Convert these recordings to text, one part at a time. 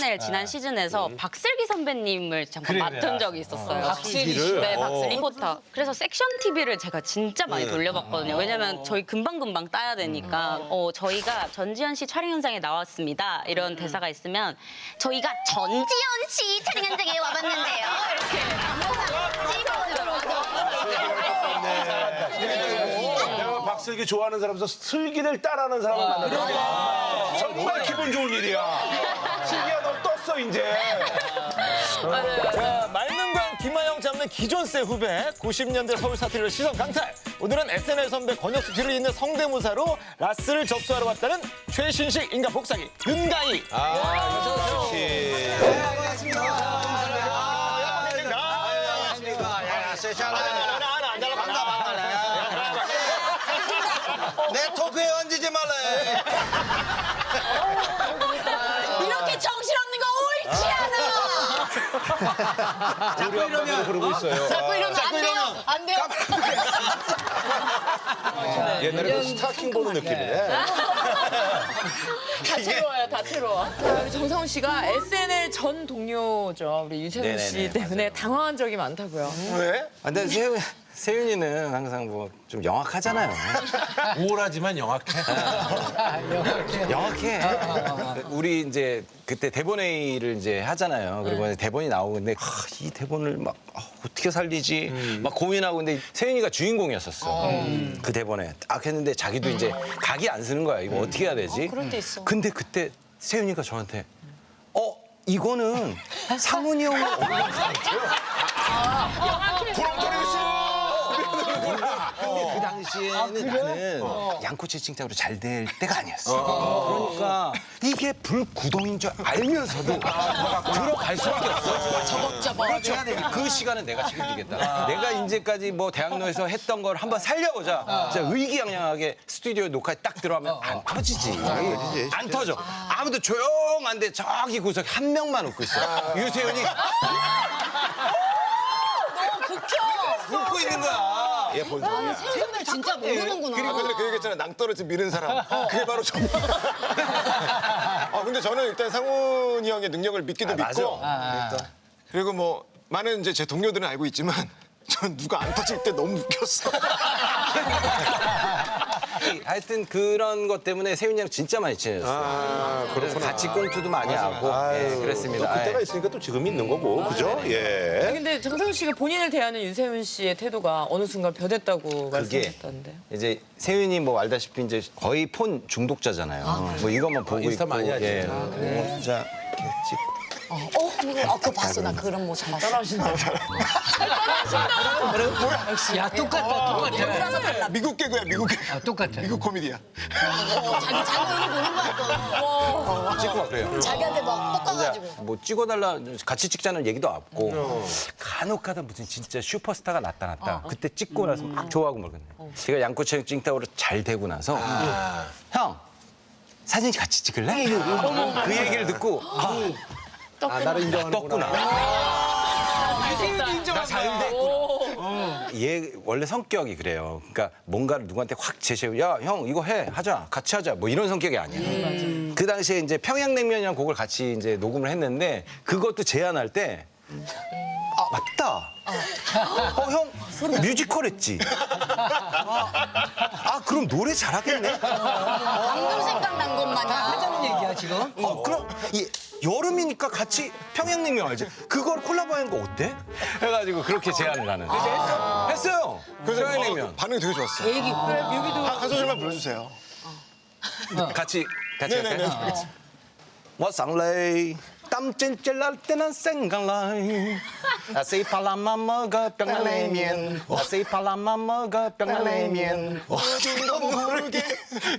SNL 지난 시즌에서 박슬기 선배님을 잠깐 그래, 맡은 그래. 적이 있었어요. 박슬기를? 네, 어. 박슬기 리포터. 그래서 섹션 TV를 제가 진짜 많이 돌려봤거든요. 왜냐면 저희 금방금방 따야 되니까. 어, 저희가 전지현 씨 촬영 현장에 나왔습니다. 이런 대사가 있으면 저희가 전지현 씨 촬영 현장에 와봤는데요. 내가 박슬기 좋아하는 사람에서 슬기를 따라하는 사람을 만났다. 정말 기분 좋은 일이야. 이제. 자, 말문광 김하영 잡는 기존세 후배 90년대 서울 사투리를 시선 강탈. 오늘은 SNL 선배 권혁수 뒤를 잇는 성대모사로 라스를 접수하러 왔다는 최신식 인간 복사기 윤가희. 내 토크에 얹지 말래. 않아. 우리 아빠도 그러고 있어요. 자꾸 이러면 안 돼요. 안 돼요. 옛날에 그 스타킹 보는 느낌이네. 다채로워요, 다채로워. 자, 우리 정상훈 씨가 SNL 전 동료죠. 우리 유세훈 씨 네네네, 때문에 당황한 적이 많다고요. 왜? 아, 근데 세윤, 세윤이는 항상 뭐 좀 영악하잖아요. 우울하지만 영악해. 영악해. 우리 이제 그때 대본 회의를 이제 하잖아요. 그리고 대본이 나오고 근데 아, 이 대본을 막 아, 어떻게 살리지 막 고민하고 근데 세윤이가 주인공이었었어. 그 대본에 딱 했는데 자기도 이제 각이 안 쓰는 거야. 이거 어떻게 해야 되지? 그럴 때 있어. 근데 그때 세윤이가 저한테 어 이거는 상훈이 형을 근데 그 당시에는 나는 양꼬치 칭찬으로 잘 될 때가 아니었어. 그러니까 이게 불구덩인 줄 알면서도 들어갈 수밖에 없어. 저벅저벅. 그렇죠. 그 시간은 내가 책임지겠다. 내가 이제까지 뭐 대학로에서 했던 걸 한번 살려보자. 진짜 의기양양하게 스튜디오 녹화에 딱 들어가면 안 터지지. 안 터져. 아무도 조용한데 저기 구석에 한 명만 웃고 있어. 유세윤이 웃고 있는 거야. 얘 본성이야. 세상을 진짜 모르는구나. 그리고 그전에 그 얘기했잖아. 낭떠러지 미는 사람. 그게 바로 저. 아, 근데 저는 일단 상훈이 형의 능력을 믿기도 믿고. 그리고 뭐 많은 이제 제 동료들은 알고 있지만 전 누가 안 터질 때 너무 웃겼어. 하여튼 그런 것 때문에 세윤이랑 진짜 많이 친해졌어요. 그래서 같이 꽁투도 많이 하고 예, 그랬습니다. 또 그때가 예. 있으니까 또 지금 있는 거고, 그죠? 예. 근데 정상훈 씨가 본인을 대하는 윤세훈 씨의 태도가 어느 순간 변했다고 그게 말씀하셨다는데요. 이제 세윤이 뭐 알다시피 이제 거의 폰 중독자잖아요. 뭐 이것만 보고 인스타 있고. 많이 하지. 예. 아, 혼자 이렇게 찍고. 어, 아, 그거 봤어. 나 그런 모습 봤어. 야 똑같다 똑같아. 미국 개그야, 미국 개그. 아, 똑같아. 미국 코미디야. 어, 자기 자기 얼굴 보는 거야 찍고 막 그래요. 또. 자기한테 막 꺾어가지고. 뭐 찍어달라 같이 찍자는 얘기도 없고 간혹가다 무슨 진짜 슈퍼스타가 나타났다. 그때 찍고 나서 막 좋아하고 말거든요 제가 양꼬치 찡따오로 잘 되고 나서 형 사진 같이 찍을래? 그 얘기를 듣고 아, 아, 나를 인정하는구나. 떴구나. 나잘 됐구나. 얘 원래 성격이 그래요. 그러니까 뭔가를 누구한테 확 제시해 야형 이거 해. 하자. 같이 하자. 뭐 이런 성격이 아니야. 그 당시에 이제 평양냉면이라는 곡을 같이 이제 녹음을 했는데 그것도 제안할 때 아, 맞다. 어, 형, 뮤지컬 했지. 아, 아, 그럼 노래 잘하겠네. 방금 생각난 것 마냥. 하자는 얘기야 지금? 어, 그럼 이 여름이니까 같이 평양냉면 알지? 그걸 콜라보하는 거 어때? 해가지고 그렇게 제안을 하는. 그래서 했어? 했어요. 그래서 평양냉면. 어, 반응이 되게 좋았어. 얘기. 한, 한 소절만 불러주세요. 같이, 같이 네네네. 할까요? 와상레이 땀 찔찔 날 때는 생각나이 아세이 팔라만 먹어 평양냉면 아세이 팔라만 먹어 평양냉면 어딘가 모르게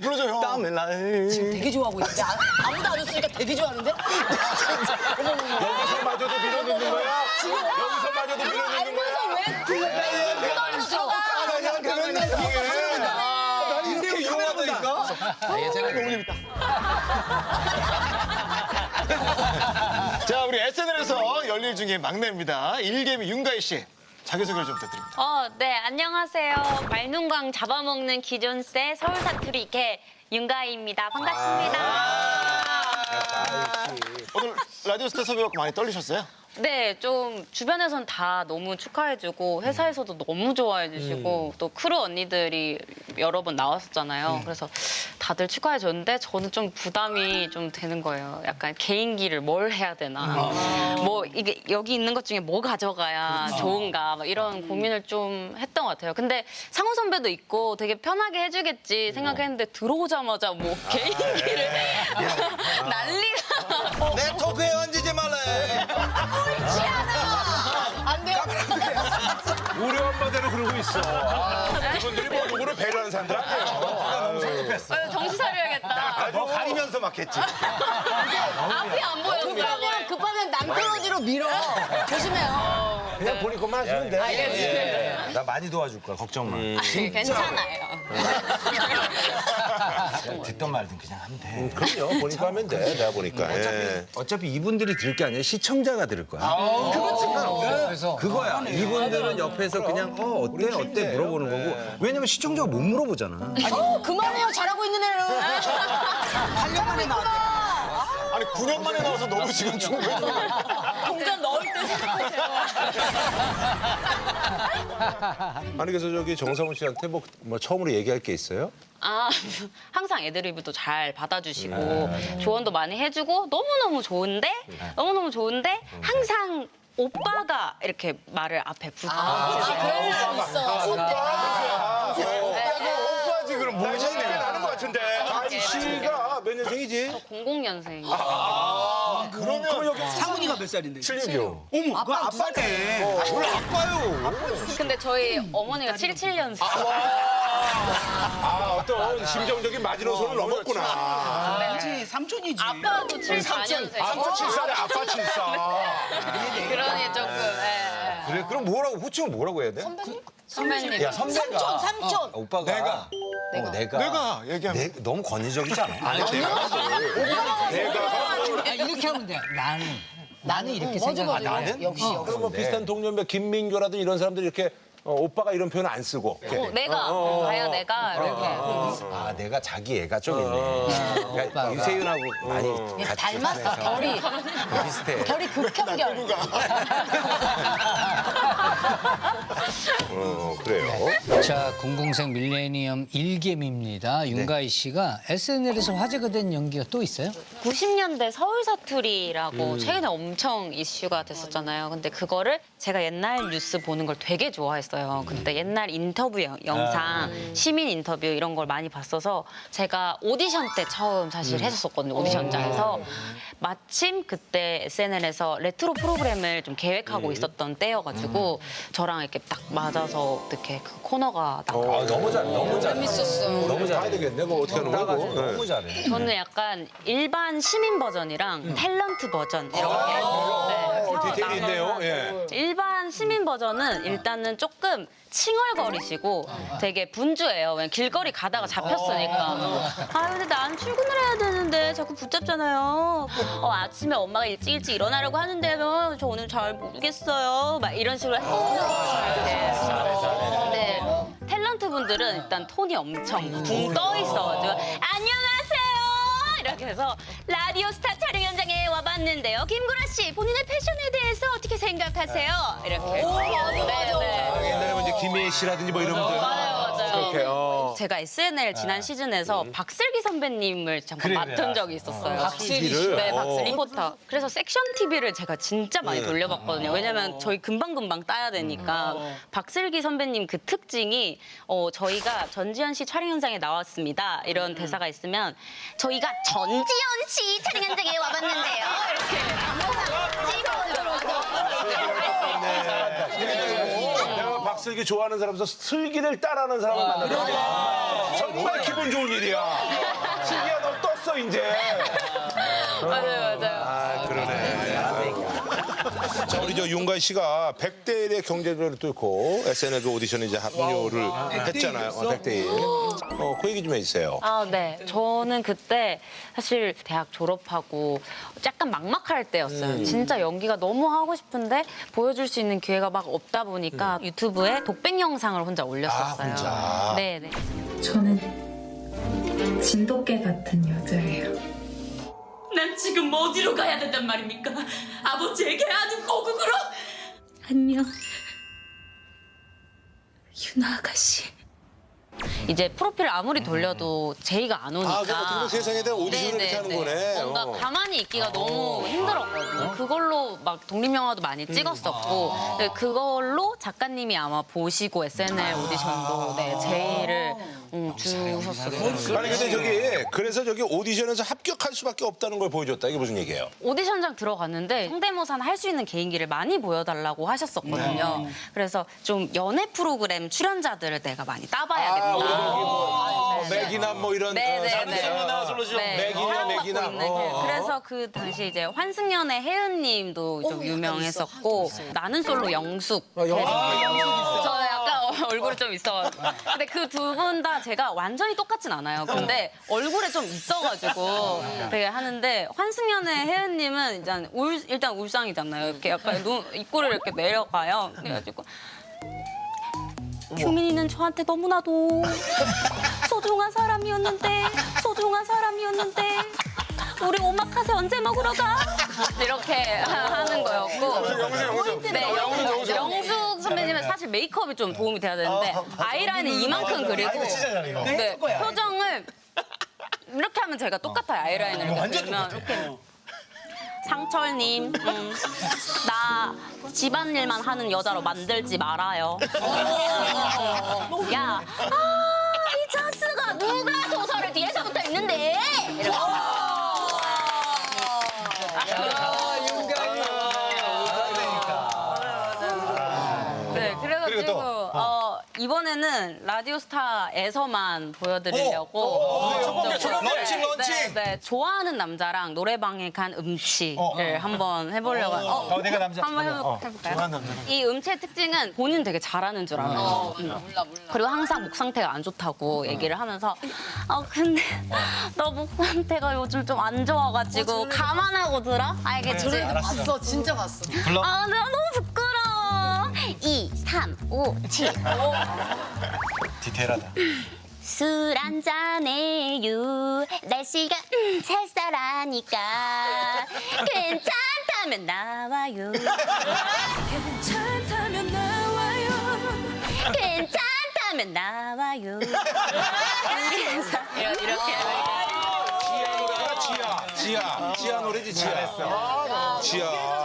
불러줘요. 땀이 나이 되게 좋아하고 있는데 아, 아무도 안 웃으니까 되게 좋아하는데? 여기서 마저도 밀어넣는 거야? 여기서 마저도 밀어넣는 거야? 알면서 왜 그걸 왜 그걸로 들어가? 난 이렇게 이용하다니까. 자, 우리 SNL에서 열일 중에 막내입니다. 일개미 윤가희 씨. 자기소개를 좀 부탁드립니다. 어, 네, 안녕하세요. 말눈광 잡아먹는 기존세 서울 사투리 개 윤가희입니다. 반갑습니다. 오늘 라디오스타 섭외 많이 떨리셨어요? 네, 좀 주변에선 다 너무 축하해주고 회사에서도 너무 좋아해주시고 또 크루 언니들이 여러 번 나왔었잖아요. 그래서 다들 축하해줬는데 저는 좀 부담이 좀 되는 거예요. 약간 개인기를 뭘 해야 되나, 뭐 이게 여기 있는 것 중에 뭐 가져가야 좋은가 막 이런 고민을 좀 했던 것 같아요. 근데 상우 선배도 있고 되게 편하게 해주겠지 생각했는데 들어오자마자 뭐 개인기를 난리가. 내 토크에 얹지 우리 엄마대로 그러고 있어. 아, 이분들이 뭐 누구를 배려하는 사람들 아니에요. 어, 정신 차려야겠다. 아주 가리면서 막 했지. 앞이 안 보였어요. 급하면 급하면 낭떠러지로 밀어. 조심해요. 그냥 본인 것만 하시면 돼. 알겠습니다. 나 많이 도와줄 거야 걱정 마. 괜찮아요. 그냥 듣던 말든 그냥 하면 돼. 그럼요. 본인 거 하면 돼. 내가 보니까. 예. 어차피 이분들이 들을 게 아니라 시청자가 들을 거야. 그래서 그거야. 이분들은 옆에서 그냥 어 어때 어때 물어보는 거고. 왜냐면 시청자가 못 물어보잖아. 어, 그만해요. 잘하고 있는 애는. 8년 만에 나왔대. 아니 9년 만에 나와서 너무 지금 충분해. 동전. 아니 그래서 저기 정성훈 씨한테 뭐, 뭐 처음으로 얘기할 게 있어요? 아, 항상 애드리브도 잘 받아주시고 조언도 많이 해주고 너무너무 좋은데 너무너무 좋은데 항상 오빠가 이렇게 말을 앞에 붙어. 아, 그런 사람 있어. 오빠지 그럼 나 뭐지? 꽤 나는 년생이지? 00년생. 그러면 여기 상훈이가 몇 살인데? 76. 어머, 그 아빠네. 뭘 아빠요? 근데 저희 어머니가 77년생. 아, 어떤 심정적인 마지노선을 넘었구나. 그렇지, 삼촌이지. 아빠도 74년생. 아빠 칠사네, 아빠 칠사. 그러니 조금. 예. 그래 그럼 뭐라고 호칭은 뭐라고 해야 돼? 선배님. 야 선배가 삼촌, 삼촌. 오빠가 내가. 어, 내가 내가 얘기하면 내- 너무 권위적이지 않아? 야, 이렇게 하면 돼. 나는. 나는 이렇게 맞아, 생각해. 맞아. 역시, 역시. 그럼 뭐 비슷한 동료면 김민교라든 이런 사람들이 이렇게 어, 오빠가 이런 표현 안 쓰고. 이렇게. 어, 내가 가야 내가 이렇게. 아 내가 자기 애가 좀 있네. 그러니까 유세윤하고 많이 같이 닮았어, 결이. 비슷해. 결이 극형결. 어, 그래요. 자, 공공생 밀레니엄 일개미입니다. 윤가희 씨가 SNL에서 화제가 된 연기가 또 있어요? 90년대 서울 사투리라고 최근에 엄청 이슈가 됐었잖아요. 근데 그거를 제가 옛날 뉴스 보는 걸 되게 좋아했어요. 그때 옛날 인터뷰 영- 영상, 시민 인터뷰 이런 걸 많이 봤어서 제가 오디션 때 처음 사실 했었거든요. 오디션장에서. 마침 그때 SNL에서 레트로 프로그램을 좀 계획하고 있었던 때여가지고 저랑 이렇게 딱 맞아서 어떻게 그 코너가 딱 아, 너무 잘해, 너무 잘해. 재밌었어. 너무 가야 잘해. 되겠네. 뭐 어떻게 하는 거고. 나가지고 너무 잘해. 저는 약간 일반 시민 버전이랑 탤런트 버전 이렇게 네. 어, 디테일이 있네요. 예. 일반 시민 버전은 일단은 조금 칭얼거리시고 되게 분주해요. 왜냐면 길거리 가다가 잡혔으니까. 아 근데 난 출근을 해야 되는데 자꾸 붙잡잖아요. 어, 아침에 엄마가 일찍 일찍 일어나려고 하는데요. 저 오늘 잘 모르겠어요. 막 이런 식으로 해요. 네. 탤런트 분들은 일단 톤이 엄청 붕 떠 있어가지고 안녕하세요. 이렇게 해서 라디오 스타 촬영 현장에 와봤는데요. 김구라 씨 본인의 패션에 대해서 어떻게 생각하세요? 이렇게. 오 맞아 맞아. 옛날에 뭐 이제 김혜희 씨라든지 뭐 이런 분들. 맞아요 맞아요. 그렇게, 어. 제가 SNL 지난 시즌에서 박슬기 선배님을 잠깐 맡은 적이 있었어요. 박슬기 씨. 네, 박슬 리포터. 그래서 섹션 TV를 제가 진짜 많이 돌려봤거든요. 왜냐면 저희 금방금방 따야 되니까. 박슬기 선배님 그 특징이 어, 저희가 전지현 씨 촬영 현장에 나왔습니다. 이런 대사가 있으면 저희가 전지현 씨 촬영 현장에 와봤는데요. 이렇게 내가 박 슬기 좋아하는 사람에서 슬기를 따라하는 사람을 만났다. 정말 기분 좋은 일이야. 슬기야 너 떴어 이제. 맞아요, 맞아요. 아 그러네. 자 우리 저 윤가희 씨가 100대 1의 경쟁률을 뚫고 SNL 그 오디션에 이제 합류를 했잖아요. 어, 100대 1. 어, 그 얘기 좀 해주세요. 아, 네. 저는 그때 사실 대학 졸업하고 약간 막막할 때였어요. 진짜 연기가 너무 하고 싶은데 보여줄 수 있는 기회가 막 없다 보니까 유튜브에 독백 영상을 혼자 올렸었어요. 혼자. 네, 네. 저는 진돗개 같은 여자예요. 난 지금 어디로 가야 된단 말입니까? 아버지에게 아는 고국으로? 안녕. 윤아 아가씨. 이제 프로필을 아무리 돌려도 제이가 안 오니까. 아, 그럼 어떻게 보면 세상에 대한 오디션을 이렇게 하는 거네. 뭔가 어. 가만히 있기가 너무 힘들었거든요. 그걸로 막 독립영화도 많이 찍었었고 네, 그걸로 작가님이 아마 보시고 SNL 오디션도 네, 제이를 음, 주셨어요. 아니 근데 저기 그래서 저기 오디션에서 합격할 수밖에 없다는 걸 보여줬다. 이게 무슨 얘기예요? 오디션장 들어갔는데 성대모사는 할 수 있는 개인기를 많이 보여달라고 하셨었거든요. 그래서 좀 연애 프로그램 출연자들을 내가 많이 따봐야 된다. 뭐 맥이나 뭐 이런 네네네. 어, 삼겹살이나 솔로죠. 맥이나 맥이나. 있는 어, 그- 어. 그 래서 그 당시 이제 환승연의 혜은님도 좀 유명했었고 나는 솔로 영숙. 저 약간 어, 얼굴이 좀 있어. 근데 그 두 분 다 제가 완전히 똑같진 않아요. 근데 얼굴에 좀 있어가지고 되게 하는데 환승연의 혜은님은 일단 울 일단 울상이잖아요. 이렇게 약간 눈 입꼬리를 이렇게 내려가요. 그래가지고. 규민이는 저한테 너무나도 소중한 사람이었는데 소중한 사람이었는데 우리 오마카세 언제 먹으러 가? 이렇게 하는 거였고 영수 영수. 네, 영숙, 영숙 선배님은 사실 메이크업이 좀 도움이 돼야 되는데 아이라인을 이만큼 그리고 네, 표정을 이렇게 하면 제가 똑같아요 아이라인을 이렇게 그리면. 이렇게. 상철님, 음, 나 집안일만 하는 여자로 만들지 말아요. 야, 아, 이 찬스가 누가 소설을 뒤에서부터 읽는데? 이러면 이번에는 라디오스타에서만 보여드리려고 좀- 런칭, 런칭. 네, 네, 좋아하는 남자랑 노래방에 간 음치를 한번 해보려고. 어, 내가 남자. 한번 해볼, 해볼까요? 이 음치의 특징은 본인 되게 잘하는 줄 알아요. 음. 그리고 항상 목 상태가 안 좋다고 얘기를 하면서 아 근데 너목 상태가 요즘 좀 안 좋아가지고 감안하고 들어? 알겠지? 봤어, 진짜 봤어. 아 내가 너무 부끄러워. 2, 3, 5, 7. 디테일하다. 술 한잔해요. 날씨가 음, 쌀쌀하니까. 괜찮다면 나와요. 괜찮다면 나와요. 괜찮다면 나와요. 이렇게, 이렇게. 지아. 지아 노래지 지아. 지아.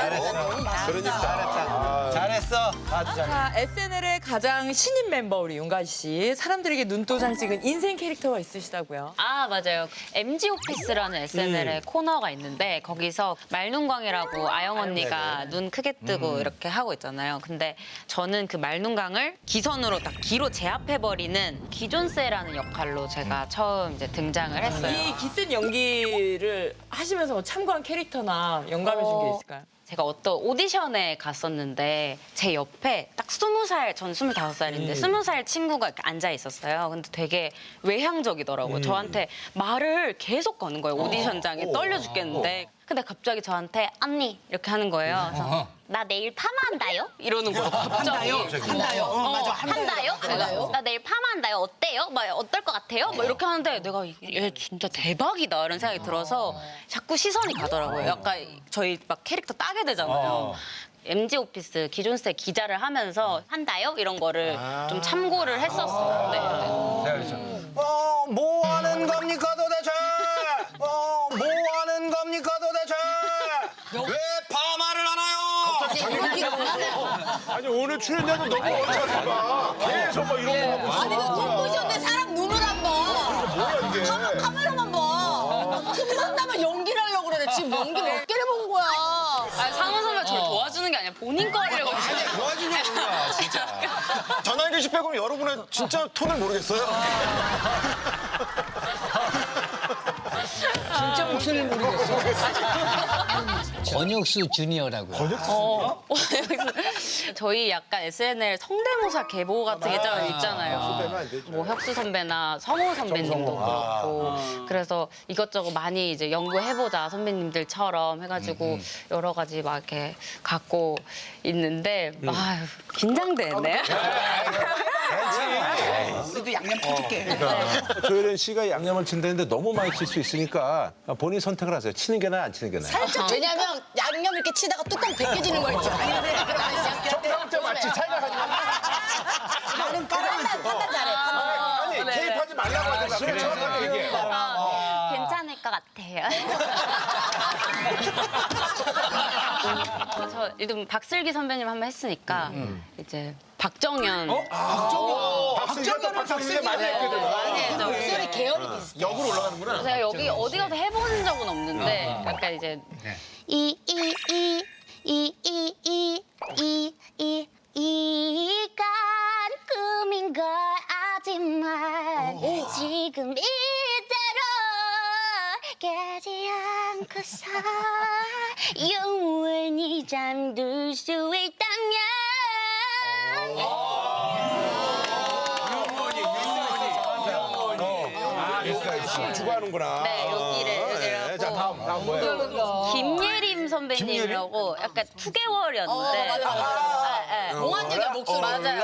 연기를 잘하니까. 그러니까. 잘했어. 아주 잘. 자, SNL의 가장 신인 멤버 우리 윤가 씨. 사람들에게 눈도장 찍은 인생 캐릭터가 있으시다고요. 아 맞아요. MG 오피스라는 SNL의 코너가 있는데 거기서 말눈광이라고 아영 언니가 눈 크게 뜨고 이렇게 하고 있잖아요. 근데 저는 그 말눈광을 기선으로 딱 기로 제압해 버리는 기존세라는 역할로 제가 처음 이제 등장을 했어요. 이 기센 연기를 하시면서 뭐 참고한 캐릭터나 영감해 준게 있을까요? 제가 어떤 오디션에 갔었는데 제 옆에 딱 스무 살, 전 스물다섯 살인데 스무 살 친구가 이렇게 앉아 있었어요. 근데 되게 외향적이더라고요. 저한테 말을 계속 거는 거예요. 오디션장에 떨려 죽겠는데. 근데 갑자기 저한테 언니 이렇게 하는 거예요. 그래서 나 내일 파마한다요? 이러는 거예요. 갑자기. 한다요. 어, 한다요? 내가 나 내일 파마한다요. 어때요? 막 어떨 것 같아요? 막 이렇게 하는데 내가 얘 진짜 대박이다 이런 생각이 들어서 자꾸 시선이 가더라고요. 약간 저희 막 캐릭터 따게 되잖아요. MG 오피스 기존세 기자를 하면서 한다요? 이런 거를 좀 참고를 했었어요. 네. 어, 뭐 하는 겁니까 도대체? 어, 뭐 하는 겁니까 도대체? 왜 파마를 하나요? 아니 오늘 출연자도 너무 어려워. 계속 뭐 이런 거 하고 아니, 도와주는 게 아니라 본인 거 하려고. 도와주려고 진짜. 전화 연결 실패 그럼 여러분의 진짜 톤을 모르겠어요. 진짜 목소리를 모르겠어. 권혁수 주니어라고요. 어. 저희 약간 SNL 성대모사 계보 같은 게좀 있잖아요. 뭐 혁수 선배나 성호 선배님도 그렇고 그래서 이것저것 많이 이제 연구해보자 선배님들처럼 해가지고 여러 가지 막 이렇게 갖고 있는데 아유 긴장되네. 그래도 양념 쳐줄게. 조혜련 씨가 양념을 친다는데 너무 많이 칠 수 있으니까 본인 선택을 하세요. 치는 게 나아 안 치는 게 나아. 살짝 왜냐면 양념 이렇게 치다가 뚜껑 벗겨지는 거 있죠. 정상때 맞지 차이가 가지고. 나는 판단 판단 잘해. 판단. 아니 개입하지 말라고 하든가 그냥 정확하게 얘기해. 괜찮을 것 같아요. 저 이름 박슬기 선배님 한 번 했으니까 이제 박정현. 박승현. 박승현 많이 했거든. 많이 했죠. 목소리 계열이 비슷해. 역으로 올라가는구나. 제가 여기 어디 가서 해본 적은 없는데 약간 이제 이이이이이이이이 이가 꿈인 걸 알지만 지금 이대로 깨지 않고서 영원히 잠들 수 있다 면 힘을 주고 하는구나. 네, 여기를 네, 여기라고. 자 다음 다음 뭐예요? 김예림 선배님이라고 약간 2개월이었는데 맞아, 맞아. 네, 네. 몽환적인 목소리. 맞아요.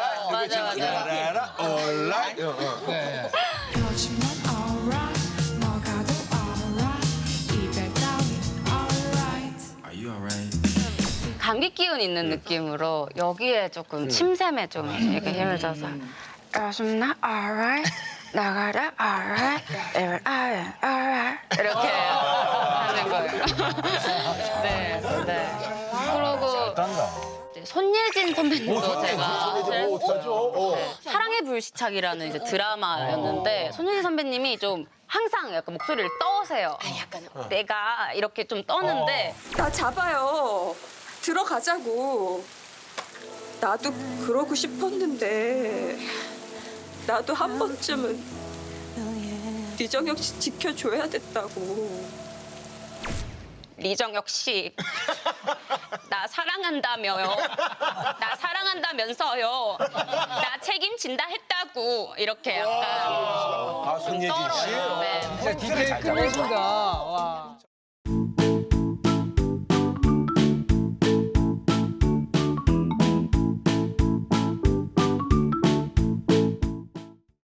alright 뭐가도 alright 이별 따윈 alright 감기 기운 있는 느낌으로 여기에 조금 침샘에 좀 이렇게 힘을 줘서 요즘 나 alright 나가라 따윈 alright 이렇게 하는 거예요. 네, 네. 그리고 이제 손예진 선배님도 제가 네, 사랑의 불시착이라는 이제 드라마였는데 손예진 선배님이 좀 항상 약간 목소리를 떠세요. 내가 이렇게 좀 떠는데 나 잡아요. 들어가자고. 나도 그러고 싶었는데 나도 한 번쯤은 리정혁 씨 지켜줘야 됐다고. 리정혁 씨, 나 사랑한다며요. 나 사랑한다면서요. 나 책임진다 했다고 이렇게 약간 아 손예진 씨. 떨어요. 네. 진짜 디테일 끝내준다. 와.